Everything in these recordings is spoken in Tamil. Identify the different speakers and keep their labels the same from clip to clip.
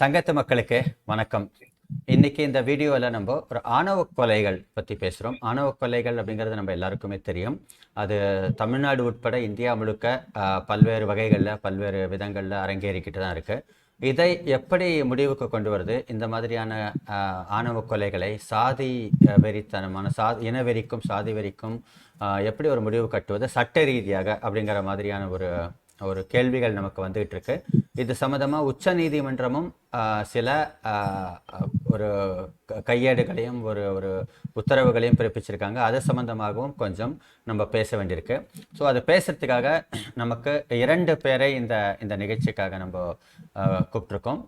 Speaker 1: சங்கத்து மக்களுக்கு வணக்கம். இன்னைக்கு இந்த வீடியோவில் நம்ம ஒரு ஆணவ கொலைகள் பற்றி பேசுகிறோம் ஆணவ கொலைகள் அப்படிங்கிறது நம்ம எல்லாருக்குமே தெரியும். அது தமிழ்நாடு உட்பட இந்தியா முழுக்க பல்வேறு வகைகளில் பல்வேறு விதங்களில் அரங்கேறிக்கிட்டு தான் இருக்குது இதை எப்படி முடிவுக்கு கொண்டு வருது? இந்த மாதிரியான ஆணவ கொலைகளை சாதி வெறித்தனமான சா இனவெறிக்கும் சாதி வெறிக்கும் எப்படி ஒரு முடிவு கட்டுவது? சட்ட ரீதியாக அப்படிங்கிற மாதிரியான ஒரு ஒரு கேள்விகள் நமக்கு வந்துகிட்டு இருக்கு இது சம்மந்தமாக உச்ச நீதிமன்றமும் சில ஒரு க- கையேடுகளையும் ஒரு ஒரு உத்தரவுகளையும் பிறப்பிச்சிருக்காங்க. அது சம்மந்தமாகவும் கொஞ்சம் நம்ம பேச வேண்டியிருக்கு. ஸோ அது பேசுறதுக்காக நமக்கு இரண்டு பேரை இந்த இந்த நிகழ்ச்சிக்காக நம்ம கூப்பிட்ருக்கோம்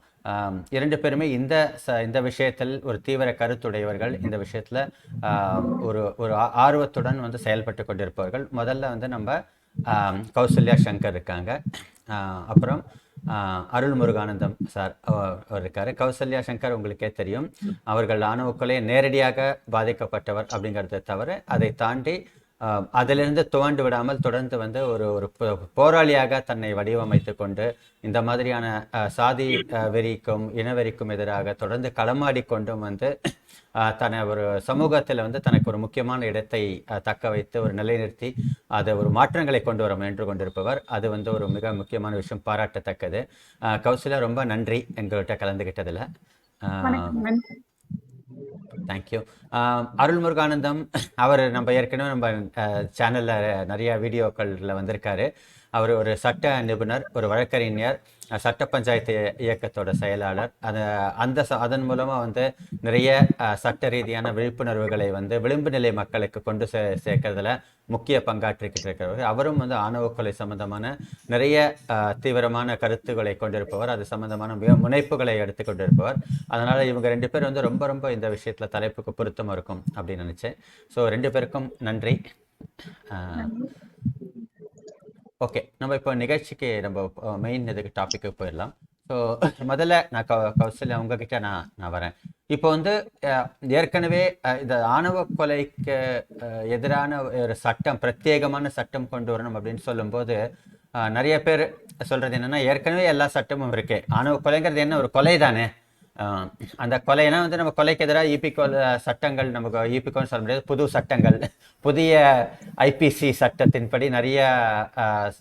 Speaker 1: இரண்டு பேருமே இந்த ச இந்த விஷயத்தில் ஒரு தீவிர கருத்துடையவர்கள். இந்த விஷயத்தில் ஒரு ஒரு ஆ- ஆர்வத்துடன் வந்து செயல்பட்டு கொண்டிருப்பவர்கள். முதல்ல வந்து நம்ம கௌசல்யா சங்கர் இருக்காங்க. அப்புறம் அருள் முருகானந்தம் சார் அவர் இருக்காரு. கௌசல்யா சங்கர் உங்களுக்கே தெரியும். அவர்கள் ஆணவ நேரடியாக பாதிக்கப்பட்டவர் அப்படிங்கிறத தவிர அதை தாண்டி அதிலிருந்து துவண்டு விடாமல் தொடர்ந்து வந்து ஒரு ஒரு போ- போராளியாக தன்னை வடிவமைத்து கொண்டு இந்த மாதிரியான சாதி வெறிக்கும் இனவெறிக்கும் எதிராக தொடர்ந்து களமாடி கொண்டும் வந்து தன்னை ஒரு சமூகத்தில் வந்து தனக்கு ஒரு முக்கியமான இடத்தை தக்க வைத்து ஒரு நிலைநிறுத்தி அதை ஒரு மாற்றங்களை கொண்டு வர முயன்று கொண்டிருப்பவர். அது வந்து ஒரு மிக முக்கியமான விஷயம் பாராட்டத்தக்கது. ஆ, ரொம்ப நன்றி எங்கள்கிட்ட
Speaker 2: கலந்துகிட்டதில். ஆஹ்
Speaker 1: தேங்க்யூ அருள் முருகானந்தம் அவர் நம்ம ஏற்கனவே நம்ம சேனலில் நிறைய வீடியோக்களில் வந்திருக்காரு. அவர் ஒரு சட்ட நிபுணர் ஒரு வழக்கறிஞர் சட்ட பஞ்சாயத்து இயக்கத்தோட செயலாளர். அது அந்த அதன் மூலமாக வந்து நிறைய சட்ட ரீதியான விழிப்புணர்வுகளை வந்து விளிம்பு நிலை மக்களுக்கு கொண்டு சே சேர்க்கறதுல முக்கிய பங்காற்றிக்கிட்டு இருக்கிறவர். அவரும் வந்து ஆணவக்கொலை சம்பந்தமான நிறைய தீவிரமான கருத்துக்களை கொண்டிருப்பவர். அது சம்பந்தமான மிக முனைப்புகளை எடுத்து கொண்டிருப்பவர். அதனால இவங்க ரெண்டு பேரும் வந்து ரொம்ப ரொம்ப இந்த விஷயத்துல தலைப்புக்கு பொருத்தமா இருக்கும் அப்படின்னு நினைச்சேன். ஸோ ரெண்டு பேருக்கும் நன்றி. ஓகே நம்ம இப்போ நிகழ்ச்சிக்கு நம்ம மெயின் இதுக்கு டாபிக்கு போயிடலாம். ஸோ முதல்ல நான் கௌ கௌசல்யா உங்ககிட்ட நான் நான் வரேன். இப்போ வந்து ஏற்கனவே இந்த ஆணவ கொலைக்கு எதிரான ஒரு சட்டம் பிரத்யேகமான சட்டம் கொண்டு வரணும் அப்படின்னு சொல்லும்போது நிறைய பேர் சொல்றது என்னன்னா ஏற்கனவே எல்லா சட்டமும் இருக்கு. ஆணவ கொலைங்கிறது என்ன ஒரு கொலை தானே அந்த கொலைனா வந்து நம்ம கொலைக்கு எதிராக இபி கொலை சட்டங்கள் நமக்கு இபிகோன்னு சொல்ல முடியாது. புது சட்டங்கள் புதிய ஐபிசி சட்டத்தின்படி நிறைய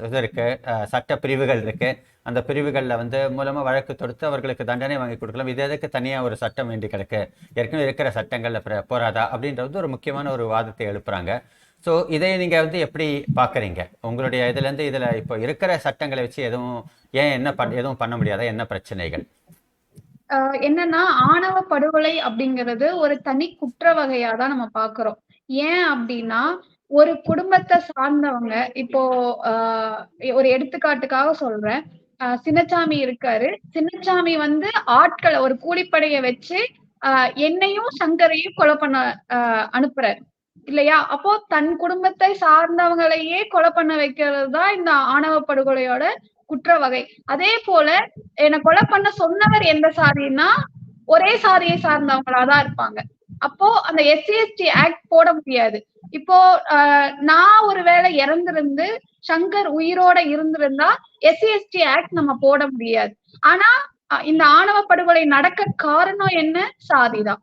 Speaker 1: இது இருக்கு. சட்ட பிரிவுகள் இருக்கு. அந்த பிரிவுகளில் வந்து மூலமாக வழக்கு தொடுத்து அவர்களுக்கு தண்டனை வாங்கி கொடுக்கலாம். இது எதுக்கு தனியாக ஒரு சட்டம் வேண்டி கிடக்கு? ஏற்கனவே இருக்கிற சட்டங்களில் போராதா அப்படின்றது ஒரு முக்கியமான ஒரு வாதத்தை எழுப்புறாங்க. ஸோ இதை நீங்கள் வந்து எப்படி பார்க்குறீங்க உங்களுடைய இதுலேருந்து இதில் இப்போ இருக்கிற சட்டங்களை வச்சு எதுவும் ஏன் என்ன பண் எதுவும் பண்ண முடியாதா? என்ன பிரச்சனைகள்?
Speaker 2: என்னன்னா ஆணவ படுகொலை அப்படிங்கிறது ஒரு தனி குற்ற வகையா தான் நம்ம பாக்குறோம் ஏன் அப்படின்னா ஒரு குடும்பத்தை சார்ந்தவங்க இப்போ ஆஹ் ஒரு எடுத்துக்காட்டுக்காக சொல்றேன். ஆஹ் சின்னச்சாமி இருக்காரு. சின்னச்சாமி வந்து ஆட்களை ஒரு கூலிப்படைய வச்சு ஆஹ் என்னையும் சங்கரையும் கொலை பண்ண ஆஹ் அனுப்புறாரு. இல்லையா? அப்போ தன் குடும்பத்தை சார்ந்தவங்களையே கொலை பண்ண வைக்கிறது தான் இந்த ஆணவ படுகொலையோட குற்ற வகை. அதே போல என்னை கொலை பண்ண சொன்னவர் எந்த சாதின்னா ஒரே சாதியை சார்ந்தவங்களா தான் இருப்பாங்க. அப்போ அந்த எஸ்சிஎஸ்டி ஆக்ட் போட முடியாது. இப்போ ஆஹ், நான் ஒருவேளை இறந்திருந்து சங்கர் உயிரோட இருந்திருந்தா எஸ்சிஎஸ்டி ஆக்ட் நம்ம போட முடியாது. ஆனா இந்த ஆணவ படுகொலை நடக்க காரணம் என்ன? சாதிதான்.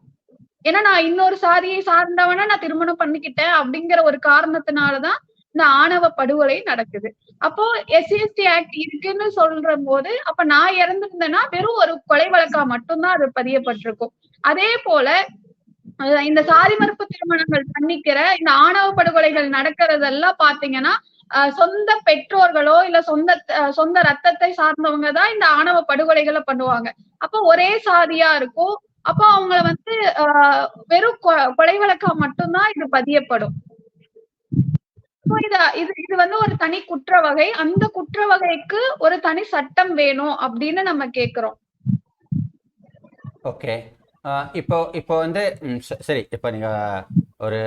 Speaker 2: ஏன்னா நான் இன்னொரு சாதியை சார்ந்தவன நான் திருமணம் பண்ணிக்கிட்டேன் அப்படிங்கிற ஒரு காரணத்தினாலதான் இந்த ஆணவ படுகொலை நடக்குது. அப்போ எஸ்சி எஸ்டி ஆக்ட் இருக்குன்னு சொல்ற போது அப்ப நான் இறந்திருந்தேன்னா வெறும் ஒரு கொலை வழக்கா மட்டும்தான் அது பதியப்பட்டிருக்கும். அதே போல இந்த சாதி மறுப்பு திருமணங்கள் பண்ணிக்கிற இந்த ஆணவ படுகொலைகள் நடக்கிறதெல்லாம் பாத்தீங்கன்னா சொந்த பெற்றோர்களோ இல்ல சொந்த சொந்த ரத்தத்தை சார்ந்தவங்க தான் இந்த ஆணவ படுகொலைகளை பண்ணுவாங்க. அப்போ ஒரே சாதியா இருக்கும். அப்போ அவங்கள வந்து ஆஹ் வெறும் கொ- கொலை வழக்கா மட்டும்தான் இது பதியப்படும். இது இது வந்து ஒரு தனி குற்ற வகை. அந்த குற்ற வகைக்கு ஒரு தனி சட்டம் வேணும் அப்படின்னு நம்ம கேக்குறோம்.
Speaker 1: ஓகே இப்போ இப்போ வந்து சரி இப்போ நீங்க ஒரு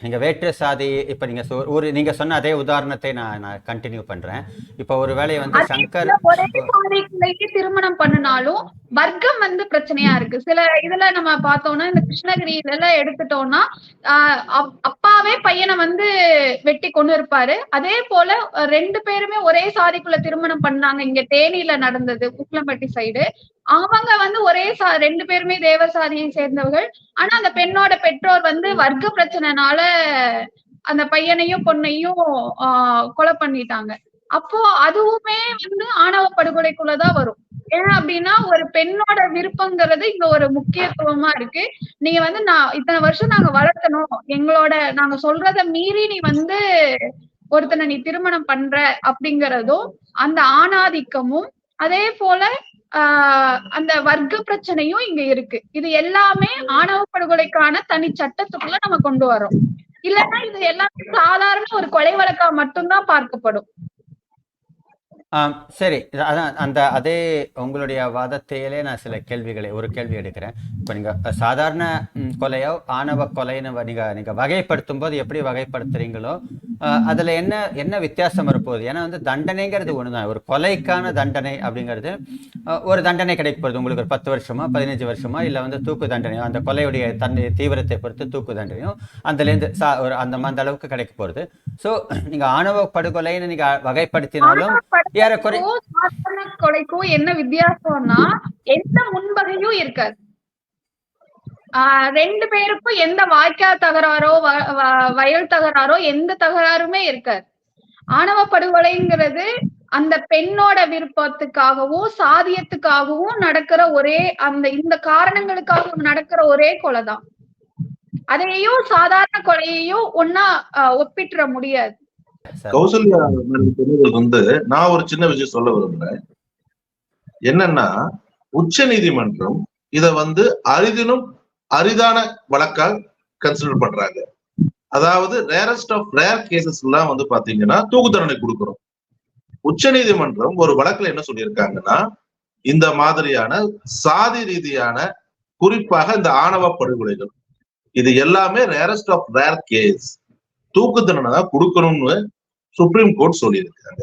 Speaker 1: நீங்க வேற்று சாதி இப்போ நீங்க சொ- ஒரு நீங்க சொன்ன அதே உதாரணத்தை நான் நான் கண்டினியூ பண்றேன். இப்போ ஒரு வேளையை வந்து சங்கர்
Speaker 2: திருமணம் பண்ணினாலும் வர்க்கம் வந்து பிரச்சனையா இருக்கு. சில இதுல நம்ம பார்த்தோம்னா இந்த கிருஷ்ணகிரி இதெல்லாம் எடுத்துட்டோம்னா அப்பாவே பையனை வந்து வெட்டி கொண்டு இருப்பாரு. அதே போல ரெண்டு பேருமே ஒரே சாதிக்குள்ள திருமணம் பண்ணாங்க. இங்க தேனியில நடந்தது உக்லம்பட்டி சைடு அவங்க வந்து ஒரே சா ரெண்டு பேருமே தேவசாதியை சேர்ந்தவர்கள். ஆனா அந்த பெண்ணோட பெற்றோர் வந்து வர்க்க பிரச்சனைனால அந்த பையனையும் பொண்ணையும் ஆஹ் கொலை பண்ணிட்டாங்க. அப்போ அதுவுமே வந்து ஆணவ படுகொலைக்குள்ளதான் வரும். ஏன் அப்படின்னா ஒரு பெண்ணோட விருப்பங்கிறது இங்க ஒரு முக்கியத்துவமா இருக்கு. நீங்க வந்து நான் இத்தனை வருஷம் நாங்க வளர்த்தணும் எங்களோட நாங்க சொல்றத மீறி நீ வந்து ஒருத்தனை நீ திருமணம் பண்ற அப்படிங்கறதும் அந்த ஆணாதிக்கமும் அதே போல ஆஹ் அந்த வர்க்க பிரச்சனையும் இங்க இருக்கு. இது எல்லாமே ஆணவ படுகொலைக்கான தனி சட்டத்துக்குள்ள நம்ம கொண்டு வரோம் இல்லைன்னா இது எல்லாமே சாதாரண ஒரு கொலை வழக்கா மட்டும்தான் பார்க்கப்படும்.
Speaker 1: சரி. அதான் அந்த அதே உங்களுடைய வாதத்தையிலே நான் சில கேள்விகளை ஒரு கேள்வி எடுக்கிறேன். இப்போ நீங்கள் சாதாரண கொலையோ ஆணவ கொலைன்னு நீங்கள் நீங்க நீங்க வகைப்படுத்தும் போது எப்படி வகைப்படுத்துறீங்களோ அதில் அதுல என்ன என்ன வித்தியாசம் வரப்போகுது? ஏன்னா வந்து தண்டனைங்கிறது ஒண்ணுதான். ஒரு கொலைக்கான தண்டனை அப்படிங்கிறது ஒரு தண்டனை கிடைக்க போகுது உங்களுக்கு ஒரு பத்து வருஷமா பதினஞ்சு வருஷமா இல்லை வந்து தூக்கு தண்டனையோ அந்த கொலையுடைய தன்னை தீவிரத்தை பொறுத்து தூக்கு தண்டனையோ அதுலேருந்து சா ஒரு அந்த அந்த அளவுக்கு கிடைக்க போகுது ஸோ நீங்க ஆணவ படுகொலைன்னு நீங்க வகைப்படுத்தினாலும் ஏறக்குறை
Speaker 2: கொலைக்கும் சாதாரண கொலைக்கும் என்ன வித்தியாசம்னா எந்த முன்பகையும் இருக்காது. ஆஹ் ரெண்டு பேருக்கும் எந்த வாய்க்கா தகராறோ வ- வ- வயல் தகராறோ எந்த தகராறுமே இருக்காது. ஆணவ படுகொலைங்கிறது அந்த பெண்ணோட விருப்பத்துக்காகவும் சாதியத்துக்காகவும் நடக்கிற ஒரே அந்த இந்த காரணங்களுக்காகவும் நடக்கிற ஒரே கொலைதான். அதையும் சாதாரண கொலையையும் ஒன்னா ஒப்பிட்டுற முடியாது.
Speaker 3: கௌசல்யா வந்து நான் ஒரு சின்ன விஷயம் சொல்ல விரும்புறேன். என்னன்னா உச்ச நீதிமன்றம் இத வந்து அரிதினும் அரிதான வழக்கால் கன்சிடர் பண்றாங்க. அதாவது ரேரஸ்ட் ஆஃப் ரேர் கேசஸ் எல்லாம் வந்து பாத்தீங்கன்னா தூக்கு தண்டனை கொடுக்கிறோம். உச்ச நீதிமன்றம் ஒரு வழக்குல என்ன சொல்லியிருக்காங்கன்னா இந்த மாதிரியான சாதி ரீதியான குறிப்பாக இந்த ஆணவ படுகொலைகள் இது எல்லாமே ரேரஸ்ட் ஆஃப் ரேர் கேஸ் தூக்கு தண்டனை தான் கொடுக்கணும்னு சுப்ரீம் கோர்ட் சொல்லியிருக்காங்க.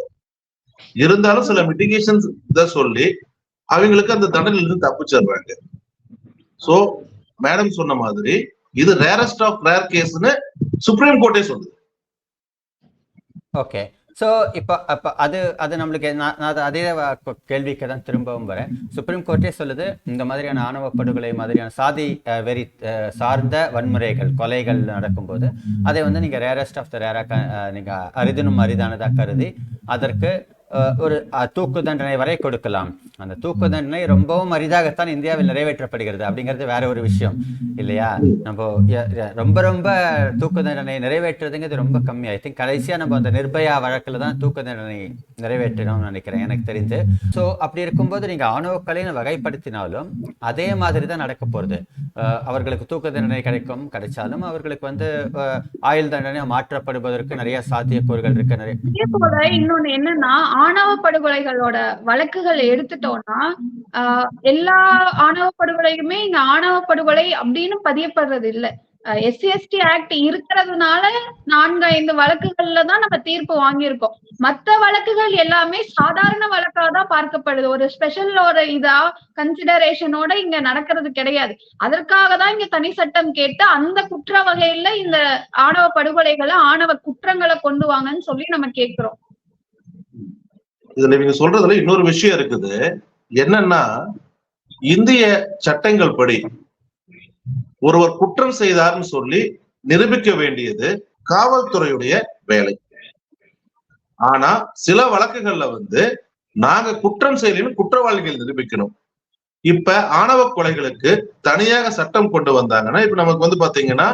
Speaker 3: இருந்தாலும் சில மிட்டிகேஷன்ஸ் இத சொல்லி அவங்களுக்கு அந்த தண்டனையில இருந்து தப்பிச்சிடுறாங்க. சோ மேடம் சொன்ன மாதிரி இது ரேரஸ்ட் ஆஃப் ரேர் கேஸ்னு சுப்ரீம் கோர்ட்டே சொல்லுது.
Speaker 1: ஓகே ஸோ இப்போ அப்போ அது அது நம்மளுக்கு நான் அது அதே கேள்விக்கு தான் திரும்பவும் வரேன். சுப்ரீம் கோர்ட்டே சொல்லுது இந்த மாதிரியான ஆணவ படுகொலை மாதிரியான சாதி வெறி சார்ந்த வன்முறைகள் கொலைகள் நடக்கும்போது அதை வந்து நீங்கள் ரேரஸ்ட் ஆஃப் த ரேராக நீங்கள் அரிதினும் அரிதானதாக கருதி அதற்கு ஒரு தூக்கு தண்டனை வரை கொடுக்கலாம். அந்த தூக்கு தண்டனை ரொம்பவும் அரிதாகத்தான் இந்தியாவில் நிறைவேற்றப்படுகிறது அப்படிங்கிறது வேற ஒரு விஷயம் இல்லையா? நம்ம ரொம்ப ரொம்ப தூக்கு தண்டனை நிறைவேற்றுறதுங்கிறது ரொம்ப கம்மி. ஐ திங்க் கடைசியா நம்ம அந்த நிர்பயா வழக்கில் தான் தூக்கு தண்டனை நிறைவேற்றணும்னு நினைக்கிறேன் எனக்கு தெரிஞ்சு ஸோ அப்படி இருக்கும்போது நீங்க ஆணவ வகைப்படுத்தினாலும் அதே மாதிரி தான் நடக்க போறது. அவர்களுக்கு தூக்கு தண்டனை கிடைக்கும் கிடைச்சாலும் அவர்களுக்கு வந்து ஆயுள் தண்டனை மாற்றப்படுவதற்கு நிறைய சாத்தியக்கூறுகள் இருக்கு நிறைய
Speaker 2: இன்னொன்னு என்னன்னா ஆணவ படுகொலைகளோட வழக்குகள் எடுத்துட்டு எடுத்துக்கிட்டோம்னா எல்லா ஆணவ படுகொலையுமே இந்த ஆணவ படுகொலை அப்படின்னு பதியப்படுறது இல்ல. எஸ்சி எஸ்டி ஆக்ட் இருக்கிறதுனால நான்கு ஐந்து வழக்குகள்ல தான் நம்ம தீர்ப்பு வாங்கியிருக்கோம். மத்த வழக்குகள் எல்லாமே சாதாரண வழக்கா தான் பார்க்கப்படுது. ஒரு ஸ்பெஷல் ஒரு இதா கன்சிடரேஷனோட இங்க நடக்கிறது கிடையாது. அதற்காக தான் இங்க தனி சட்டம் கேட்டு அந்த குற்ற வகையில இந்த ஆணவ படுகொலைகளை ஆணவ குற்றங்களை கொண்டு வாங்கன்னு சொல்லி நம்ம கேட்கிறோம்.
Speaker 3: இதுல இவங்க சொல்றதுல இன்னொரு விஷயம் இருக்குது. என்னன்னா இந்திய சட்டங்கள் படி ஒருவர் குற்றம் செய்தார்னு சொல்லி நிரூபிக்க வேண்டியது காவல்துறையுடைய வேலை. ஆனா சில வழக்குகள்ல வந்து நாங்க குற்றம் செய்யலைன்னு குற்றவாளிகள் நிரூபிக்கணும். இப்ப ஆணவ கொலைகளுக்கு தனியாக சட்டம் கொண்டு வந்தாங்கன்னா இப்ப நமக்கு வந்து பாத்தீங்கன்னா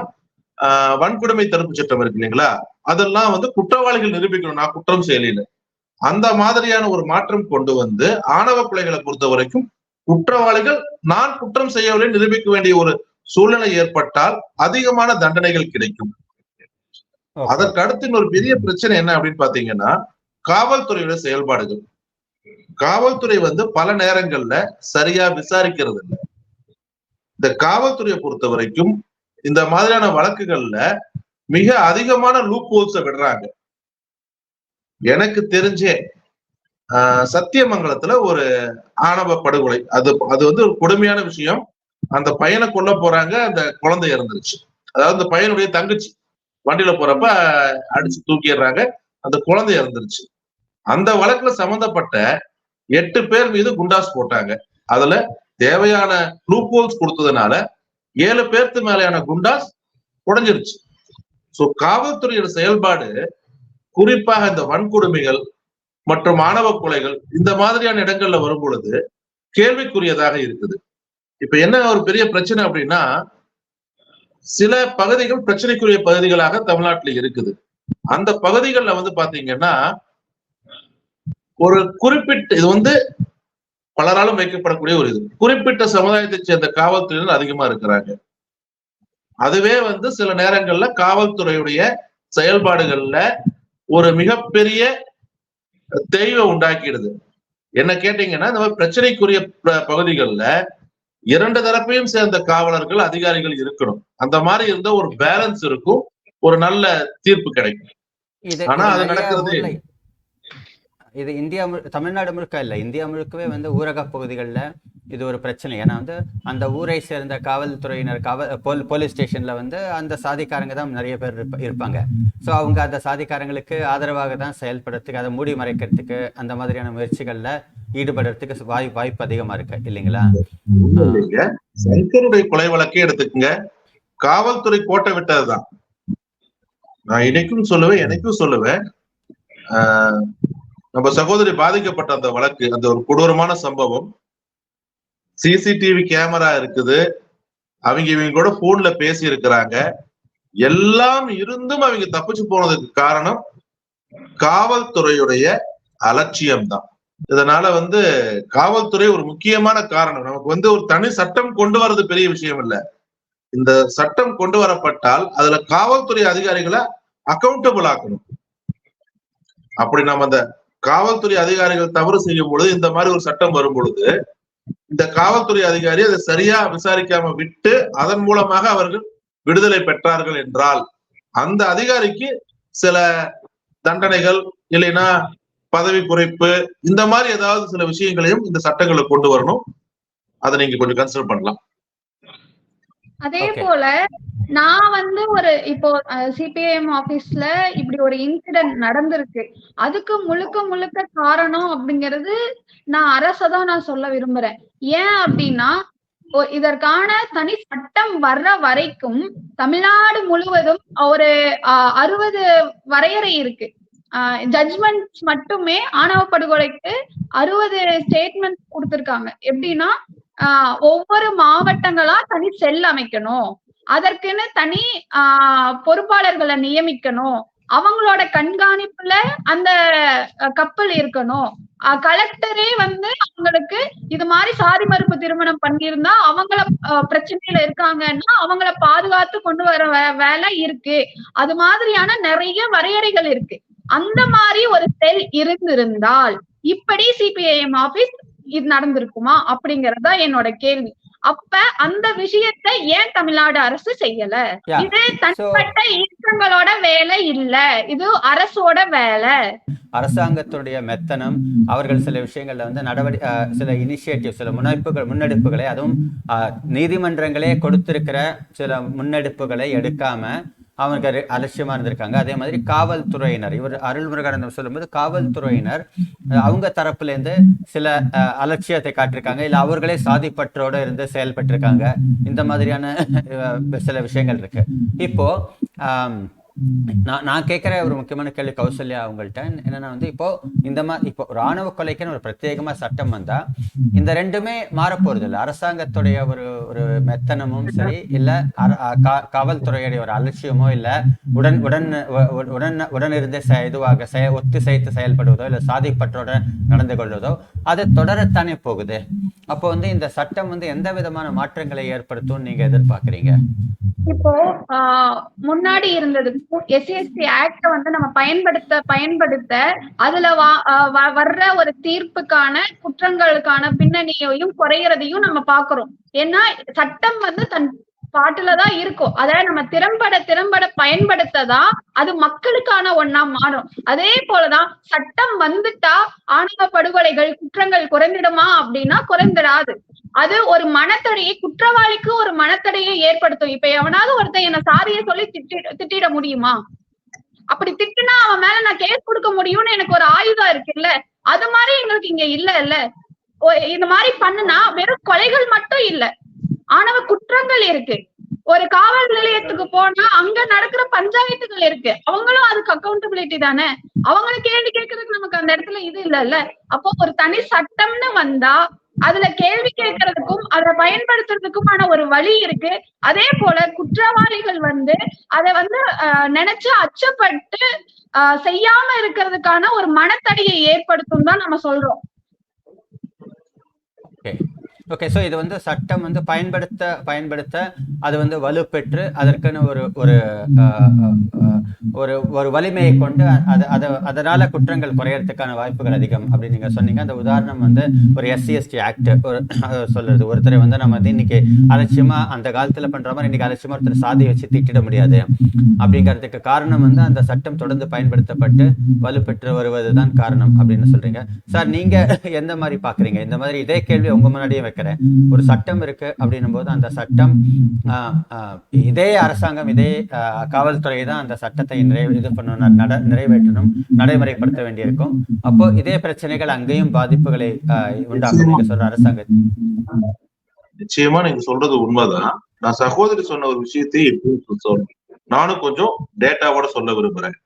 Speaker 3: ஆஹ், வன்கொடுமை தடுப்பு சட்டம் இருக்கு இல்லைங்களா? அதெல்லாம் வந்து குற்றவாளிகள் நிரூபிக்கணும். நான் குற்றம் செய்யலைன்னு. அந்த மாதிரியான ஒரு மாற்றம் கொண்டு வந்து ஆணவ கொலைகளை பொறுத்த வரைக்கும் குற்றவாளிகள் நான் குற்றம் செய்யவில்லை நிரூபிக்க வேண்டிய ஒரு சூழ்நிலை ஏற்பட்டால் அதிகமான தண்டனைகள் கிடைக்கும். அதற்கு அடுத்து இன்னொரு பெரிய பிரச்சனை என்ன அப்படின்னு பாத்தீங்கன்னா காவல்துறையோட செயல்பாடுகள். காவல்துறை வந்து பல நேரங்கள்ல சரியா விசாரிக்கிறது இல்லை. இந்த காவல்துறையை பொறுத்த வரைக்கும் இந்த மாதிரியான வழக்குகள்ல மிக அதிகமான லூப் ஹோல்ஸ விடுறாங்க. எனக்கு தெரிஞ்சே ஆஹ், சத்தியமங்கலத்துல ஒரு ஆணவ படுகொலை. அது அது வந்து ஒரு கொடுமையான விஷயம். அந்த பையனை கொல்ல போறாங்க அந்த குழந்தை இறந்துருச்சு. அதாவது அந்த பையனுடைய தங்கச்சி வண்டியில போறப்ப அடிச்சு தூக்கிடுறாங்க அந்த குழந்தை இறந்துருச்சு. அந்த வழக்குல சம்பந்தப்பட்ட எட்டு பேர் மீது குண்டாஸ் போட்டாங்க. அதுல தேவையான லூப்போல்ஸ் கொடுத்ததுனால ஏழு பேர்த்து மேலையான குண்டாஸ் உடைஞ்சிருச்சு சோ காவல்துறையோட செயல்பாடு குறிப்பாக இந்த வன்கொடுமைகள் மற்றும் மாணவ கொலைகள் இந்த மாதிரியான இடங்கள்ல வரும் பொழுது கேள்விக்குரியதாக இருக்குது. இப்ப என்ன ஒரு பெரிய பிரச்சனை அப்படின்னா சில பகுதிகள் பிரச்சனைக்குரிய பகுதிகளாக தமிழ்நாட்டுல இருக்குது. அந்த பகுதிகளில் வந்து பாத்தீங்கன்னா ஒரு குறிப்பிட்ட இது வந்து பலராலும் வைக்கப்படக்கூடிய ஒரு இது. குறிப்பிட்ட சமுதாயத்தை சேர்ந்த காவல்துறையினர் அதிகமா இருக்கிறாங்க. அதுவே வந்து சில நேரங்கள்ல காவல்துறையுடைய செயல்பாடுகள்ல ஒரு மிகப்பெரிய தெய்வை உண்டாக்கிடுது. என்ன கேட்டீங்கன்னா இந்த மாதிரி பிரச்சனைக்குரிய பகுதிகள்ல இரண்டு தரப்பையும் சேர்ந்த காவலர்கள் அதிகாரிகள் இருக்கணும். அந்த மாதிரி இருந்தா ஒரு பேலன்ஸ் இருக்கும் ஒரு நல்ல தீர்ப்பு கிடைக்கும். ஆனா அது நடக்கிறது
Speaker 1: இது இந்தியா முழு- தமிழ்நாடு முழுக்க இல்ல. இந்தியா முழுக்கவே வந்து ஊரக பகுதிகளில் இது ஒரு பிரச்சனை. ஏன்னா வந்து அந்த ஊரை சேர்ந்த காவல்துறையினர் காவல் போல் போலீஸ் ஸ்டேஷன்ல வந்து அந்த சாதிக்காரங்க தான் நிறைய பேர் இருப்ப- இருப்பாங்க. ஸோ அவங்க அந்த சாதிக்காரங்களுக்கு ஆதரவாக தான் செயல்படுறதுக்கு அதை மூடி மறைக்கிறதுக்கு அந்த மாதிரியான முயற்சிகள்ல ஈடுபடுறதுக்கு வாய் வாய்ப்பு அதிகமா இருக்கு. இல்லைங்களா?
Speaker 3: சங்கருடைய கொலை வழக்கே எடுத்துக்கங்க. காவல்துறை கோட்டை விட்டதுதான். நான் இன்னைக்கும் சொல்லுவேன் எனக்கும் சொல்லுவேன். நம்ம சகோதரி பாதிக்கப்பட்ட அந்த வழக்கு அந்த ஒரு கொடூரமான சம்பவம் சிசிடிவி கேமரா இருக்குது அவங்க இவங்க கூட போன்ல பேசி இருக்கிறாங்க எல்லாம் இருந்தும் அவங்க தப்பிச்சு போனதுக்கு காரணம் காவல்துறையுடைய அலட்சியம் தான் இதனால வந்து காவல்துறை ஒரு முக்கியமான காரணம். நமக்கு வந்து ஒரு தனி சட்டம் கொண்டு வர்றது பெரிய விஷயம் இல்ல. இந்த சட்டம் கொண்டு வரப்பட்டால் அதுல காவல்துறை அதிகாரிகளை அக்கௌண்டபிள் ஆக்கணும். அப்படி நம்ம அந்த காவல்துறை அதிகாரிகள் தவறு செய்யும் பொழுது இந்த மாதிரி ஒரு சட்டம் வரும் பொழுது இந்த காவல்துறை அதிகாரி அதை சரியா விசாரிக்காம விட்டு அதன் மூலமாக அவர்கள் விடுதலை பெற்றார்கள் என்றால் அந்த அதிகாரிக்கு சில தண்டனைகள் இல்லைன்னா பதவி குறைப்பு இந்த மாதிரி ஏதாவது சில விஷயங்களையும் இந்த சட்டங்களை கொண்டு வரணும் அதை நீங்க கொஞ்சம் கன்சிடர் பண்ணலாம்
Speaker 2: அதே. போல நான் வந்து ஒரு இப்போ சிபிஐஎம் ஆபீஸ்ல இப்படி ஒரு இன்சிடென்ட் நடந்திருக்கு. அதுக்கு முழுக்க முழுக்க காரணம் அப்படிங்கிறது நான் அரசதான் நான் சொல்ல விரும்புறேன். ஏன் அப்படின்னா இதற்கான தனி சட்டம் வர்ற வரைக்கும் தமிழ்நாடு முழுவதும் ஒரு அறுபது வரையறை இருக்கு. ஜட்ஜ்மெண்ட்ஸ் மட்டுமே ஆணவ படுகொலைக்கு அறுபது ஸ்டேட்மெண்ட் கொடுத்திருக்காங்க. எப்படின்னா ஆஹ் ஒவ்வொரு மாவட்டங்களா தனி செல் அமைக்கணும். அதற்குன்னு தனி ஆஹ் பொறுப்பாளர்களை நியமிக்கணும். அவங்களோட கண்காணிப்புல அந்த கப்பல் இருக்கணும். கலெக்டரே வந்து அவங்களுக்கு இது மாதிரி சாதி மறுப்பு திருமணம் பண்ணியிருந்தா அவங்கள பிரச்சனையில இருக்காங்கன்னா அவங்கள பாதுகாத்து கொண்டு வர வே- வேலை இருக்கு. அது மாதிரியான நிறைய வரையறைகள் இருக்கு. அந்த மாதிரி ஒரு செல் இருந்திருந்தால் இப்படி சிபிஐஎம் ஆபீஸ் இது நடந்திருக்குமா அப்படிங்கறதா என்னோட கேள்வி. அப்ப அந்த விஷயத்த ஏன் தமிழ்நாடு அரசு செய்யல. இது தனிப்பட்ட இயக்கங்களோட வேலை இல்ல. இது அரசோட வேலை.
Speaker 1: அரசாங்கத்துடைய மெத்தனம் அவர்கள் சில விஷயங்கள்ல வந்து நடவடி அஹ், சில இனிஷியேட்டிவ் சில முன்னெடுப்புகள் முன்னெடுப்புகளை அதுவும் நீதிமன்றங்களே கொடுத்திருக்கிற சில முன்னெடுப்புகளை எடுக்காம அவனுக்கு ரி- அலட்சியமா இருந்திருக்காங்க. அதே மாதிரி காவல்துறையினர் இவர் அருள்முருகானந்தம் சொல்லும்போது காவல்துறையினர் அவங்க தரப்புல இருந்து சில அஹ், அலட்சியத்தை காட்டிருக்காங்க இல்லை அவர்களே சாதிப்பற்றோடு இருந்து செயல்பட்டிருக்காங்க. இந்த மாதிரியான சில விஷயங்கள் இருக்கு. இப்போ ஆஹ் நான் நான் கேட்குற ஒரு முக்கியமான கேள்வி கௌசல்யா அவங்கள்ட்ட. என்னன்னா வந்து இப்போ இந்த மாதிரி இப்போ ராணுவ கொலைக்குன்னு ஒரு பிரத்யேகமா சட்டம் வந்தா இந்த ரெண்டுமே மாறப்போறது இல்லை அரசாங்கத்துடைய ஒரு ஒரு மெத்தனமும் சரி இல்ல காவல்துறையுடைய ஒரு அலட்சியமோ இல்ல உடன் உடன் உடன் உடன் இருந்து இதுவாக செய ஒத்து செய்து செயல்படுவதோ இல்ல சாதிப்பற்றோட நடந்து கொள்வதோ அது தொடரத்தானே போகுது. அப்போ வந்து இந்த சட்டம் வந்து எந்த விதமான மாற்றங்களை ஏற்படுத்தும் நீங்க எதிர்பார்க்கறீங்க?
Speaker 2: இப்போ ஆஹ் முன்னாடி இருந்தது எஸ்சிஎஸ்டி ஆக்ட வந்து நம்ம பயன்படுத்த பயன்படுத்த அதுல வா- ஆஹ் வர்ற ஒரு தீர்ப்புக்கான குற்றங்களுக்கான பின்னணியையும் குறையறதையும் நம்ம பாக்குறோம் ஏன்னா சட்டம் வந்து தன் பாட்டுலதான் இருக்கும். அத நம்ம திறம்பட திறம்பட பயன்படுத்ததான் அது மக்களுக்கான ஒன்னா மாறும். அதே போலதான் சட்டம் வந்துட்டா ஆணவ படுகொலைகள் குற்றங்கள் குறைந்திடுமா அப்படின்னா குறைந்திடாது. அது ஒரு மனத்தடையை குற்றவாளிக்கு ஒரு மனத்தடையை ஏற்படுத்தும். இப்ப எவனாவது ஒருத்தன் என்ன சாரிய சொல்லி திட்டி திட்டிட முடியுமா? அப்படி திட்டுனா அவன் மேல நான் கேஸ் கொடுக்க முடியும்னு எனக்கு ஒரு ஆயுதம் இருக்குல்ல? அது மாதிரி எங்களுக்கு இங்க இல்ல இல்ல ஒ- இந்த மாதிரி பண்ணுனா வெறும் கொலைகள் மட்டும் இல்ல. ஆணவ குற்றங்கள் இருக்கு. ஒரு காவல் நிலையத்துக்கு போனா அங்க நடக்கிற பஞ்சாயத்துகள் இருக்கு. அவங்களும் அதுக்கு அக்கௌண்டபிலிட்டி தானே? அவங்களும் கேள்வி கேட்கறதுக்கு நமக்கு அந்த இடத்துல இது இல்ல இல்ல அப்போ ஒரு தனி சட்டம்னு வந்தா அதுல கேள்வி கேட்கறதுக்கும் அதை பயன்படுத்துறதுக்குமான ஒரு வழி இருக்கு. அதே போல குற்றவாளிகள் வந்து அதை வந்து ஆஹ், நினைச்சு அச்சப்பட்டு ஆஹ், செய்யாம இருக்கிறதுக்கான ஒரு மனத்தடியை ஏற்படுத்தும் தான் நம்ம சொல்றோம்.
Speaker 1: ஓகே ஸோ இது வந்து சட்டம் வந்து பயன்படுத்த பயன்படுத்த அது வந்து வலுப்பெற்று அதற்குன்னு ஒரு ஒரு ஒரு ஒரு வலிமையை கொண்டு அது அதை அதனால் குற்றங்கள் குறையறதுக்கான வாய்ப்புகள் அதிகம் அப்படின்னு நீங்கள் சொன்னீங்க. அந்த உதாரணம் வந்து ஒரு எஸ்சி எஸ்டி ஆக்ட் ஒரு சொல்கிறது சொல்றது. ஒருத்தரை வந்து நம்ம வந்து இன்னைக்கு அலட்சியமா அந்த காலத்துல பண்ற மாதிரி இன்னைக்கு அலட்சியமா ஒருத்தர் சாதி வச்சு திட்டிட முடியாது. அப்படிங்கிறதுக்கு காரணம் வந்து அந்த சட்டம் தொடர்ந்து பயன்படுத்தப்பட்டு வலுப்பெற்று வருவதுதான் காரணம் அப்படின்னு சொல்றீங்க. சார் நீங்க எந்த மாதிரி பாக்குறீங்க? இந்த மாதிரி இதே கேள்வி உங்க முன்னாடியே வைக்கிறேன் ஒரு சட்டம் இருக்கு அப்படின்னும் போது அந்த சட்டம் இதே அரசாங்கம் இதே காவல்துறை தான் அந்த சட்டத்தை நிறைவு இது பண்ணணும் நட நிறைவேற்றணும் நடைமுறைப்படுத்த வேண்டியிருக்கும். அப்போ இதே பிரச்சனைகள் அங்கேயும் பாதிப்புகளை உண்டாகும் நீங்க சொல்ற அரசாங்கம்
Speaker 3: நிச்சயமா நீங்க சொல்றது உண்மைதான். நான் சகோதரி சொன்ன ஒரு விஷயத்தை சொல்றேன். நானும் கொஞ்சம் டேட்டாவோட சொல்ல விரும்புறேன்.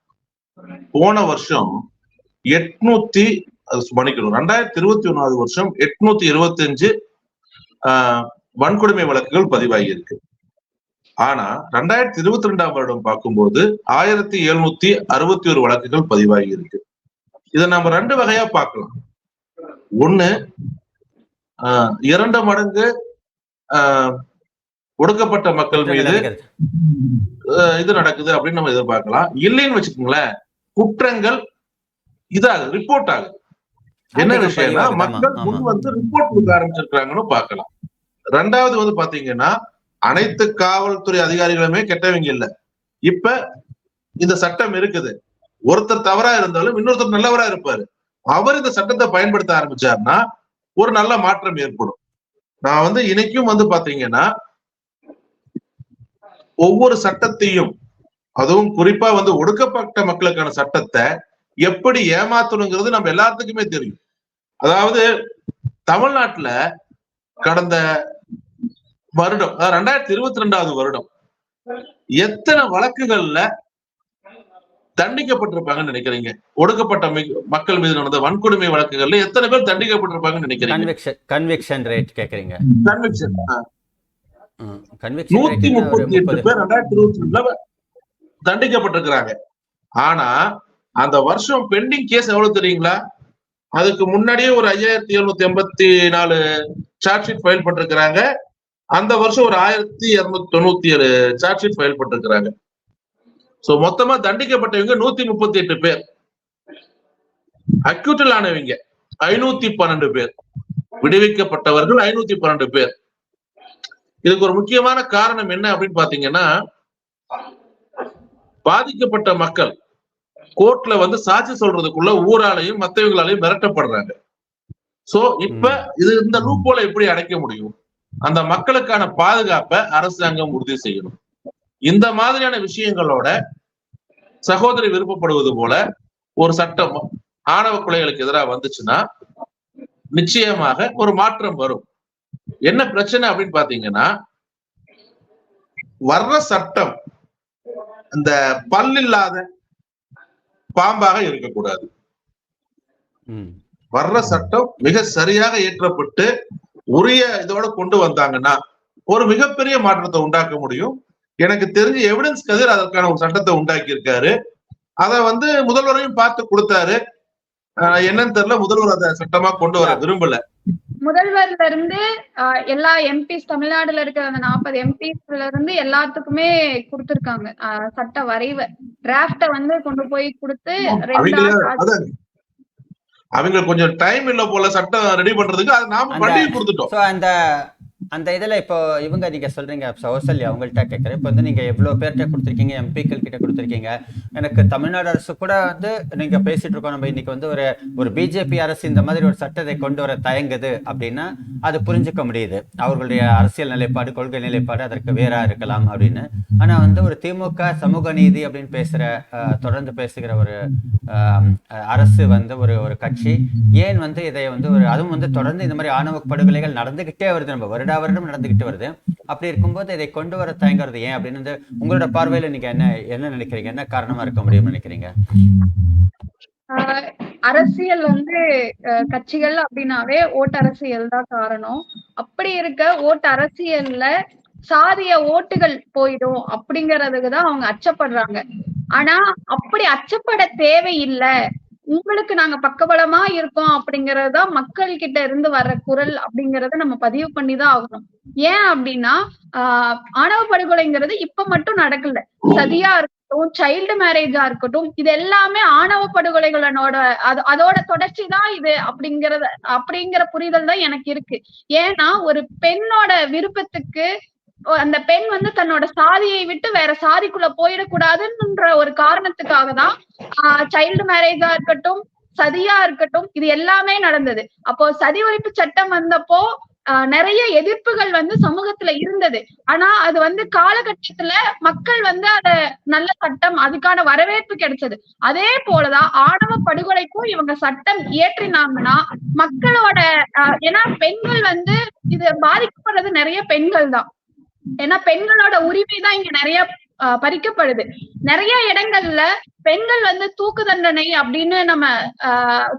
Speaker 3: போன வருஷம் எட்நூத்தி அது மன்னிக்கணும் ரெண்டாயிரத்தி இருபத்தி ஒன்னாவது வருஷம் எட்நூத்தி இருபத்தி அஞ்சு வன்கொடுமை வழக்குகள் பதிவாகி இருக்கு ஆனா ரெண்டாயிரத்தி இருபத்தி ரெண்டாம் வருடம் பார்க்கும்போது ஆயிரத்தி எழுநூத்தி அறுபத்தி ஒரு வழக்குகள் பதிவாகி இருக்கு இதை நம்ம ரெண்டு வகையா பார்க்கலாம். ஒண்ணு இரண்டு மடங்கு ஒடுக்கப்பட்ட மக்கள் மீது இது நடக்குது அப்படின்னு நம்ம எதிர்பார்க்கலாம் இல்லைன்னு வச்சுக்கோங்களேன் குற்றங்கள் இதாகுது ரிப்போர்ட் ஆகுது. என்ன விஷயம்னா மக்கள். முன் வந்து ரிப்போர்ட் கொடுக்க ஆரம்பிச்சிருக்காங்கன்னு பார்க்கலாம். ரெண்டாவது வந்து பாத்தீங்கன்னா அனைத்து காவல்துறை அதிகாரிகளுமே கெட்டவங்க இல்ல. இப்ப இந்த சட்டம் இருக்குது. ஒருத்தர் தவறா இருந்தாலும் இன்னொருத்தர் நல்லவரா இருப்பாரு. அவர் இந்த சட்டத்தை பயன்படுத்த ஆரம்பிச்சாருன்னா ஒரு நல்ல மாற்றம் ஏற்படும். நான் வந்து இன்னைக்கும் வந்து பாத்தீங்கன்னா ஒவ்வொரு சட்டத்தையும் அதுவும் குறிப்பா வந்து ஒடுக்கப்பட்ட மக்களுக்கான சட்டத்தை எப்படி ஏமாத்தணுங்கிறது நம்ம எல்லாத்துக்குமே தெரியும். அதாவது தமிழ்நாட்டுல கடந்த வருடம். ரெண்டாயிரத்தி இருபத்தி ரெண்டாவது வருடம். எத்தனை வழக்குகள்ல தண்டிக்கப்பட்டிருப்பாங்கன்னு நினைக்கிறீங்க? ஒடுக்கப்பட்ட மிக- மக்கள் மீது நடந்த வன்கொடுமை வழக்குகள்ல எத்தனை பேர் தண்டிக்கப்பட்டிருப்பாங்கன்னு நினைக்கிறீங்க?
Speaker 1: கன்விக்ஷன் கன்விக்ஷன் ரேட் கேக்குறீங்க.
Speaker 3: கன்விக்ஷன் நூத்தி முப்பத்தி எட்டு பேர் ரெண்டாயிரத்தி இருபத்தி ரெண்டுல தண்டிக்கப்பட்டிருக்கிறாங்க. ஆனா அந்த வருஷம் பெண்டிங் கேஸ் எவ்வளவு தெரியுங்களா? அதுக்கு முன்னாடியே ஒரு ஐயாயிரத்தி எழுநூத்தி எண்பத்தி நாலு சார்ஜ் ஷீட் ஃபைல் பண்ணிருக்கிறாங்க. அந்த வருஷம் ஒரு ஆயிரத்தி இருநூத்தி தொண்ணூத்தி ஏழு சார்ஜ் ஷீட் ஃபைல் பண்ணிருக்கிறாங்க சோ மொத்தமா தண்டிக்கப்பட்டவங்க நூத்தி முப்பத்தி எட்டு பேர் அக்யூட்டல் ஆனவங்க ஐநூத்தி பன்னெண்டு பேர். விடுவிக்கப்பட்டவர்கள் ஐநூத்தி பன்னெண்டு பேர். இதுக்கு ஒரு முக்கியமான காரணம் என்ன அப்படின்னு பாத்தீங்கன்னா பாதிக்கப்பட்ட மக்கள் கோர்ட்ல வந்து சாட்சி சொல்றதுக்குள்ள ஊராலையும் மத்தவங்களாலையும் மிரட்டப்படுறாங்க. சோ இப்ப இது இந்த லூப்போல எப்படி அடைக்க முடியும்? அந்த மக்களுக்கான பாதுகாப்பை அரசாங்கம் உறுதி செய்யணும். இந்த மாதிரியான விஷயங்களோட சகோதரி விருப்பப்படுவது போல ஒரு சட்டம் ஆணவ கொலைகளுக்கு எதிராக வந்துச்சுன்னா நிச்சயமாக ஒரு மாற்றம் வரும். என்ன பிரச்சனை அப்படின்னு பாத்தீங்கன்னா வர்ற சட்டம் இந்த பல்லில்லாத பாம்பாக இருக்கக்கூடாது. வர்ற சட்டம் மிக சரியாக இயற்றப்பட்டு உரிய இதோட கொண்டு வந்தாங்கன்னா ஒரு மிகப்பெரிய மாற்றத்தை உண்டாக்க முடியும். எனக்கு தெரிஞ்ச எவிடன்ஸ் கதிர் அதற்கான ஒரு சட்டத்தை உண்டாக்கி இருக்காரு அதை வந்து முதல்வரையும் பார்த்து கொடுத்தாரு. என்னன்னு தெரியல முதல்வர் அதை சட்டமா கொண்டு வர விரும்பல.
Speaker 2: முதல்வர்ல இருந்து எல்லா எம்பிஸ் தமிழ்நாடுல இருக்கிற அந்த நாற்பது எம்பிஸ்ல இருந்து எல்லாத்துக்குமே கொடுத்திருக்காங்க. சட்ட வரைவை. டிராப்ட வந்து கொண்டு போய் கொடுத்து ரெண்டு
Speaker 3: அவங்க கொஞ்சம் டைம் இல்ல போல சட்டம் ரெடி பண்றதுக்கு அதை நாம பண்ணி கொடுத்துட்டோம்.
Speaker 1: அந்த அந்த இதுல இப்போ இவங்க நீங்க சொல்றீங்க சௌசல்யா அவங்கள்ட்ட கேட்குறேன் இப்போ வந்து நீங்க எவ்வளவு பேர்கிட்ட கொடுத்துருக்கீங்க எம்பிக்கள் கிட்ட கொடுத்துருக்கீங்க. எனக்கு தமிழ்நாடு அரசு கூட வந்து நீங்க பேசிட்டு இருக்கோம். நம்ம இன்னைக்கு வந்து ஒரு ஒரு பிஜேபி அரசு இந்த மாதிரி ஒரு சட்டத்தை கொண்டு வர தயங்குது அப்படின்னா அது புரிஞ்சுக்க முடியுது. அவர்களுடைய அரசியல் நிலைப்பாடு கொள்கை நிலைப்பாடு அதற்கு வேறா இருக்கலாம் அப்படின்னு. ஆனா வந்து ஒரு திமுக சமூக நீதி அப்படின்னு பேசுற தொடர்ந்து பேசுகிற ஒரு அரசு வந்து ஒரு ஒரு கட்சி ஏன் வந்து இதை வந்து ஒரு அதுவும் வந்து தொடர்ந்து இந்த மாதிரி ஆணவ படுகொலைகள் நடந்துகிட்டே வருது. நம்ம வருடா வருடம் நடந்துகிட்டு வருது. அப்படி இருக்கும்போது இதை கொண்டு வர தயங்குறது ஏன் அப்படின்னு வந்து உங்களோட பார்வையில நீங்க என்ன என்ன நினைக்கிறீங்க? என்ன காரணமா இருக்க முடியும்னு நினைக்கிறீங்க?
Speaker 2: ஆஹ் அரசியல் வந்து கட்சிகள் அப்படின்னாவே ஓட்டு அரசியல் தான் காரணம். அப்படி இருக்க ஓட்டு அரசியல்ல சாதிய ஓட்டுகள் போயிடும் அப்படிங்கறதுக்கு தான் அவங்க அச்சப்படுறாங்க. ஆனா அப்படி அச்சப்பட தேவையில்லை. உங்களுக்கு நாங்க பக்கபலமா இருக்கோம் அப்படிங்கறதுதான் மக்கள் கிட்ட இருந்து வர்ற குரல் அப்படிங்கறத நம்ம பதிவு பண்ணிதான் ஆகணும். ஏன் அப்படின்னா ஆஹ் ஆணவ படுகொலைங்கிறது இப்ப மட்டும் நடக்கல. சதியா இருக்கட்டும் சைல்டு மேரேஜா இருக்கட்டும் இது எல்லாமே ஆணவ படுகொலைகளோட அது அதோட தொடர்ச்சி தான் இது அப்படிங்கறத அப்படிங்கிற புரிதல் தான் எனக்கு இருக்கு. ஏன்னா ஒரு பெண்ணோட விருப்பத்துக்கு அந்த பெண் வந்து தன்னோட சாதியை விட்டு வேற சாதிக்குள்ள போயிடக்கூடாதுன்ற ஒரு காரணத்துக்காக தான் சைல்டு மேரேஜா இருக்கட்டும் சதியா இருக்கட்டும் இது எல்லாமே நடந்தது. அப்போ சதி ஒழிப்பு சட்டம் வந்தப்போ நிறைய எதிர்ப்புகள் வந்து சமூகத்துல இருந்தது. ஆனா அது வந்து காலகட்டத்துல மக்கள் வந்து அத நல்ல சட்டம் அதுக்கான வரவேற்பு கிடைச்சது. அதே போலதான் ஆணவ படுகொலைக்கும் இவங்க சட்டம் இயற்றினாங்கன்னா மக்களோட ஆஹ் ஏன்னா பெண்கள் வந்து இது பாதிக்கப்படுறது நிறைய பெண்கள் தான் ஏன்னா பெண்களோட உரிமை தான் இங்க நிறைய பறிக்கப்படுது. நிறைய இடங்கள்ல பெண்கள் வந்து தூக்கு தண்டனை அப்படின்னு நம்ம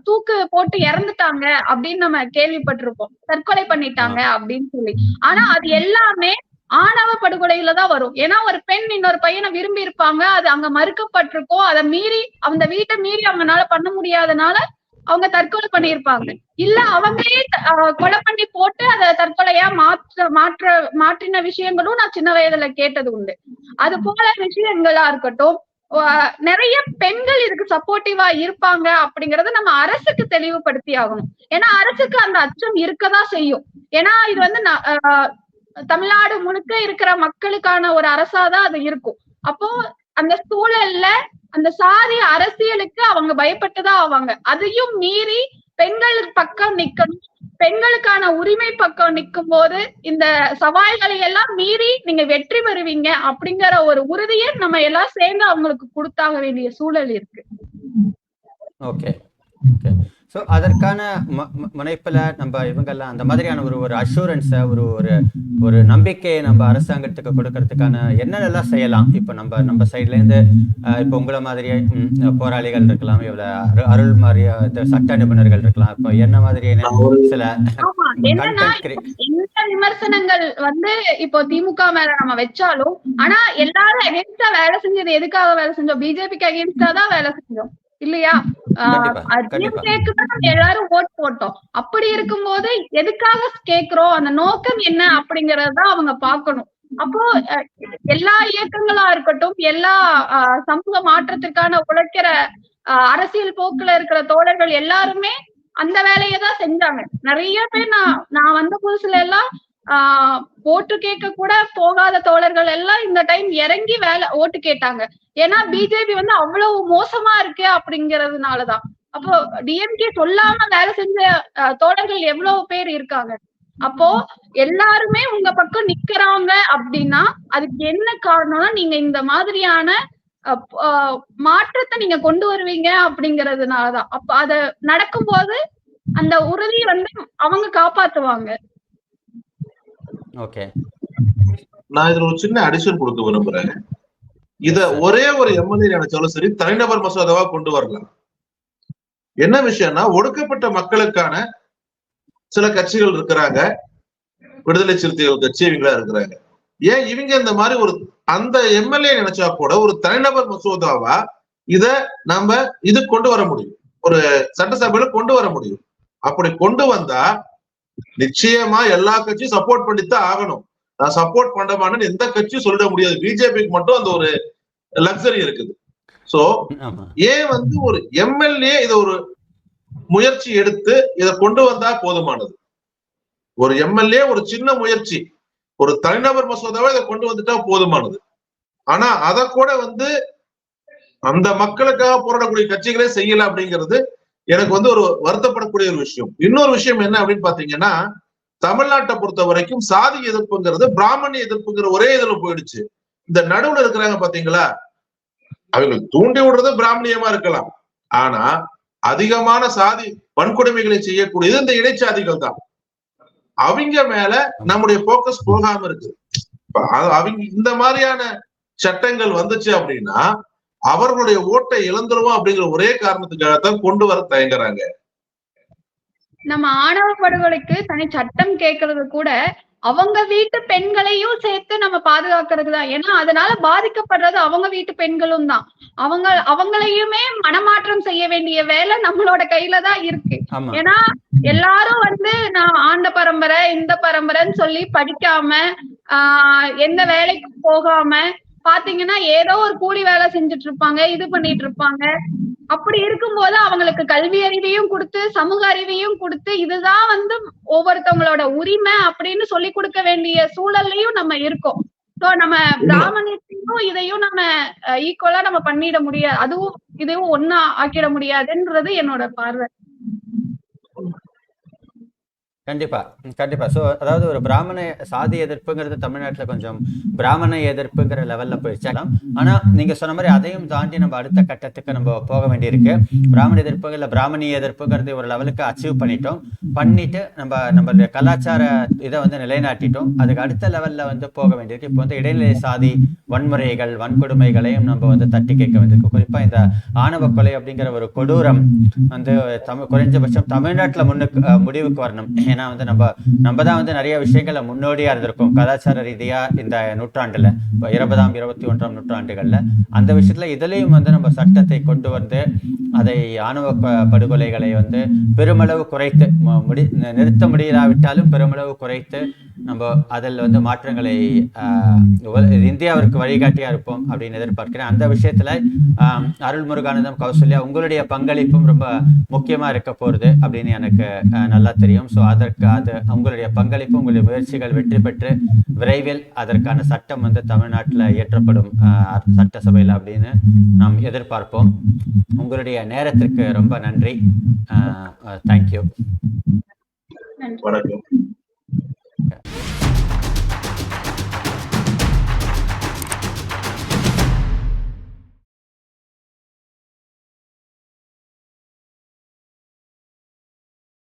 Speaker 2: தூக்கு போட்டு இறந்துட்டாங்க அப்படின்னு நம்ம கேள்விப்பட்டிருப்போம். தற்கொலை பண்ணிட்டாங்க அப்படின்னு சொல்லி. ஆனா அது எல்லாமே ஆணவ படுகொலையில தான் வரும். ஏன்னா ஒரு பெண் இன்னொரு பையனை விரும்பி இருப்பாங்க அது அங்க மறுக்கப்பட்டிருக்கோம். அதை மீறி அந்த வீட்டை மீறி அவங்கனால பண்ண முடியாதனால அவங்க தற்கொலை பண்ணியிருப்பாங்க. இல்ல அவங்களே கொலை பண்ணி போட்டு அதை தற்கொலையா மாற்ற மாற்ற மாற்றின விஷயங்களும் நான் சின்ன வயதுல கேட்டது உண்டு. அது போல விஷயங்களா இருக்கட்டும் நிறைய பெண்கள் இதுக்கு சப்போர்ட்டிவா இருப்பாங்க அப்படிங்கறத நம்ம அரசுக்கு தெளிவுபடுத்தி ஆகணும். ஏன்னா அரசுக்கு அந்த அச்சம் இருக்கதான் செய்யும். ஏன்னா இது வந்து தமிழ்நாடு முழுக்க இருக்கிற மக்களுக்கான ஒரு அரசாதான் அது இருக்கும். அப்போ அந்த சூழல்ல அந்த சாதி அரசியலுக்கு அவங்க பயப்பட்டுதான் ஆவாங்க. அதையும் மீறி பெண்கள் பக்கம் நிக்கணும். பெண்களுக்கான உரிமை பக்கம் நிற்கும் போது இந்த சவால்களை எல்லாம் மீறி நீங்க வெற்றி பெறுவீங்க அப்படிங்கிற ஒரு உறுதியை நம்ம எல்லாம் சேர்ந்து அவங்களுக்கு கொடுத்தாக வேண்டிய சூழல் இருக்கு.
Speaker 1: ஓகே. ஓகே. ஸோ அதற்கான ம- முனைப்புல நம்ம இவங்கெல்லாம் அந்த மாதிரியான ஒரு ஒரு அஷூரன்ஸை ஒரு ஒரு ஒரு நம்பிக்கையை நம்ம அரசாங்கத்துக்கு கொடுக்கறதுக்கான என்னென்னலாம் செய்யலாம்? இப்போ நம்ம நம்ம சைட்ல இருந்து அஹ், இப்போ உங்களை மாதிரியே ம், போராளிகள் இருக்கலாம் இவ்வளவு அரு- அருள் இந்த சட்ட நிபுணர்கள் இருக்கலாம். இப்போ என்ன மாதிரியான சில
Speaker 2: விமர்சனங்கள் வந்து இப்போ திமுக மேல நம்ம வச்சாலும் ஆனா எல்லாரும் அகேன்ஸ்டா வேலை செஞ்சது எதுக்காக வேலை செஞ்சோம்? பிஜேபிக்கு அகேன்ஸ்டா தான் வேலை செஞ்சோம். இல்லையா? எல்லாரும் ஓட் போட்டோம். அப்படி இருக்கும்போது எதுக்காக கேக்குறோம்? அந்த நோக்கம் என்ன அப்படிங்கறத அவங்க பார்க்கணும். அப்போ எல்லா இயக்கங்களா இருக்கட்டும் எல்லா சமூக மாற்றத்திற்கான உழைக்கிற அரசியல் போக்குல இருக்கிற தோழர்கள் எல்லாருமே அந்த வேலையை தான் செஞ்சாங்க. நிறைய பேர் நான் நான் வந்த புதுசுல எல்லாம் ஆஹ் ஓட்டு கேட்க கூட போகாத தோழர்கள் எல்லாம் இந்த டைம் இறங்கி வேலை ஓட்டு கேட்டாங்க. ஏன்னா பிஜேபி வந்து அவ்வளவு மோசமா இருக்கு அப்படிங்கறதுனாலதான். அப்போ டிஎம்கே சொல்லாம வேலை செஞ்ச தோழர்கள் எவ்வளவு பேர் இருக்காங்க? அப்போ எல்லாருமே உங்க பக்கம் நிக்கிறாங்க அப்படின்னா அதுக்கு என்ன காரணம்னா நீங்க இந்த மாதிரியான அஹ், மாற்றத்தை நீங்க கொண்டு வருவீங்க அப்படிங்கறதுனாலதான். அப்ப அத நடக்கும்போது அந்த உறுதி வந்து அவங்க காப்பாத்துவாங்க.
Speaker 3: நான் இதுல ஒரு சின்ன அடிஷன் கொடுக்க விரும்புறேன். இத ஒரே ஒரு எம்எல்ஏ நினைச்சாலும் சரி தனிநபர் மசோதாவா கொண்டு வரலாம். என்ன விஷயம்னா ஒடுக்கப்பட்ட மக்களுக்கான சில கட்சிகள் இருக்கிறாங்க. விடுதலை சிறுத்தைகள் கட்சி இவங்களா இருக்கிறாங்க. ஏன் இவங்க இந்த மாதிரி ஒரு அந்த எம்எல்ஏ நினைச்சா கூட ஒரு தனிநபர் மசோதாவா இத நம்ம இது கொண்டு வர முடியும். ஒரு சட்டசபையில கொண்டு வர முடியும். அப்படி கொண்டு வந்தா நிச்சயமா எல்லா கட்சியும் சப்போர்ட் பண்ணித்தான் ஆகணும். நான் சப்போர்ட் பண்ண மாட்டேன்னு எந்த கட்சியும் சொல்லிட முடியாது. பிஜேபிக்கு மட்டும் அந்த ஒரு லக்ஸரி இருக்குது. சோ ஏன் வந்து ஒரு எம்எல்ஏ இத ஒரு முயற்சி எடுத்து இத கொண்டு வந்தா போதுமானது? ஒரு எம்எல்ஏ ஒரு சின்ன முயற்சி. ஒரு தனிநபர் மசோதாவை இதை கொண்டு வந்துட்டா போதுமானது? ஆனா அதை கூட வந்து அந்த மக்களுக்காக போராடக்கூடிய கட்சிகளே செய்யல அப்படிங்கிறது எனக்கு வந்து ஒரு வருத்தப்படக்கூடிய ஒரு விஷயம். இன்னொரு விஷயம் என்ன அப்படின்னு பாத்தீங்கன்னா தமிழ்நாட்டை பொறுத்த வரைக்கும் சாதி எதிர்ப்புங்கிறது பிராமணிய எதிர்ப்புங்கிற ஒரே இதுல போயிடுச்சு. இந்த நடுவுல இருக்கிறாங்க பாத்தீங்களா அவங்க தூண்டி விடுறது பிராமணியமா இருக்கலாம். ஆனா அதிகமான சாதி வன்கொடுமைகளை செய்யக்கூடியது இந்த இடைச்சாதிகள் தான். அவங்க மேல நம்முடைய போக்கஸ் போகாம இருக்கு. அவங்க இந்த மாதிரியான சட்டங்கள் வந்துச்சு அப்படின்னா அவர்களுடைய ஓட்டை இழந்துருவோம் அப்படிங்கிற ஒரே காரணத்துக்காகத்தான் கொண்டு வர தயங்குறாங்க.
Speaker 2: நம்ம ஆணவ படுகொலைக்கு தனி சட்டம் கேட்கறது கூட அவங்க வீட்டு பெண்களையும் சேர்த்து நம்ம பாதுகாக்கிறது தான் ஏன்னா அதனால பாதிக்கப்படுறது அவங்க வீட்டு பெண்களும் தான். அவங்க அவங்களையுமே மனமாற்றம் செய்ய வேண்டிய வேலை நம்மளோட கையில தான் இருக்கு. ஏன்னா எல்லாரும் வந்து நான் ஆண்ட பரம்பரை இந்த பரம்பரைன்னு சொல்லி படிக்காம ஆஹ் எந்த வேலைக்கு போகாம பாத்தீங்கன்னா ஏதோ ஒரு கூலி வேலை செஞ்சுட்டு இருப்பாங்க இது பண்ணிட்டு இருப்பாங்க அப்படி இருக்கும்போது அவங்களுக்கு கல்வி அறிவையும் கொடுத்து சமூக அறிவையும் கொடுத்து இதுதான் வந்து ஒவ்வொருத்தவங்களோட உரிமை அப்படின்னு சொல்லி கொடுக்க வேண்டிய சூழல்லையும் நம்ம இருக்கோம். சோ நம்ம பிராமணியத்தையும் இதையும் நம்ம ஈக்குவலா நம்ம பண்ணிட முடியாது. அதுவும் இதுவும் ஒன்னா ஆக்கிட முடியாதுன்றது என்னோட பார்வை.
Speaker 1: கண்டிப்பா கண்டிப்பா. சோ அதாவது ஒரு பிராமண சாதி எதிர்ப்புங்கிறது தமிழ்நாட்டுல கொஞ்சம் பிராமண எதிர்ப்புங்கிற லெவல்ல போயிடுச்சாலும் ஆனா நீங்க சொன்ன மாதிரி அதையும் தாண்டி நம்ம அடுத்த கட்டத்துக்கு நம்ம போக வேண்டியிருக்கு. பிராமண எதிர்ப்பு இல்ல பிராமணிய எதிர்ப்புங்கிறது ஒரு லெவலுக்கு அச்சீவ் பண்ணிட்டோம். பண்ணிட்டு நம்ம நம்மளுடைய கலாச்சார இதை வந்து நிலைநாட்டிட்டோம். அதுக்கு அடுத்த லெவல்ல வந்து போக வேண்டியிருக்கு. இப்போ வந்து இடைநிலை சாதி வன்முறைகள் வன்கொடுமைகளையும் நம்ம வந்து தட்டி கேட்க வேண்டியிருக்கு. குறிப்பா இந்த ஆணவ கொலை அப்படிங்கிற ஒரு கொடூரம் வந்து தமிழ் குறைஞ்சபட்சம் தமிழ்நாட்டுல முன்னுக்கு முடிவுக்கு வரணும். ஏன்னா வந்து நம்ம நம்ம தான் வந்து நிறைய விஷயங்களை முன்னோடியா இருந்திருக்கோம். கலாச்சார ரீதியா இந்த நூற்றாண்டுல இப்போ இருபதாம் இருபத்தி ஒன்றாம் நூற்றாண்டுகள்ல அந்த விஷயத்துல இதுலயும் வந்து நம்ம சட்டத்தை கொண்டு வந்து அதை ஆணவ படுகொலைகளை வந்து பெருமளவு குறைத்து முடி நிறுத்த முடியலாவிட்டாலும் பெருமளவு குறைத்து நம்ம அதில் வந்து மாற்றங்களை ஆஹ், இந்தியாவிற்கு வழிகாட்டியா இருப்போம் அப்படின்னு எதிர்பார்க்கிறேன். அந்த விஷயத்துல ஆஹ், அருள் முருகானந்தம் கௌசல்யா உங்களுடைய பங்களிப்பும் ரொம்ப முக்கியமா இருக்க போறது அப்படின்னு எனக்கு நல்லா தெரியும். ஸோ அதற்கு அது உங்களுடைய பங்களிப்பு உங்களுடைய முயற்சிகள் வெற்றி பெற்று விரைவில் அதற்கான சட்டம் வந்து தமிழ்நாட்டில் இயற்றப்படும் சட்டசபையில் அப்படின்னு நாம் எதிர்பார்ப்போம். உங்களுடைய நேரத்திற்கு ரொம்ப நன்றி. தேங்க்யூ
Speaker 3: வணக்கம். いい?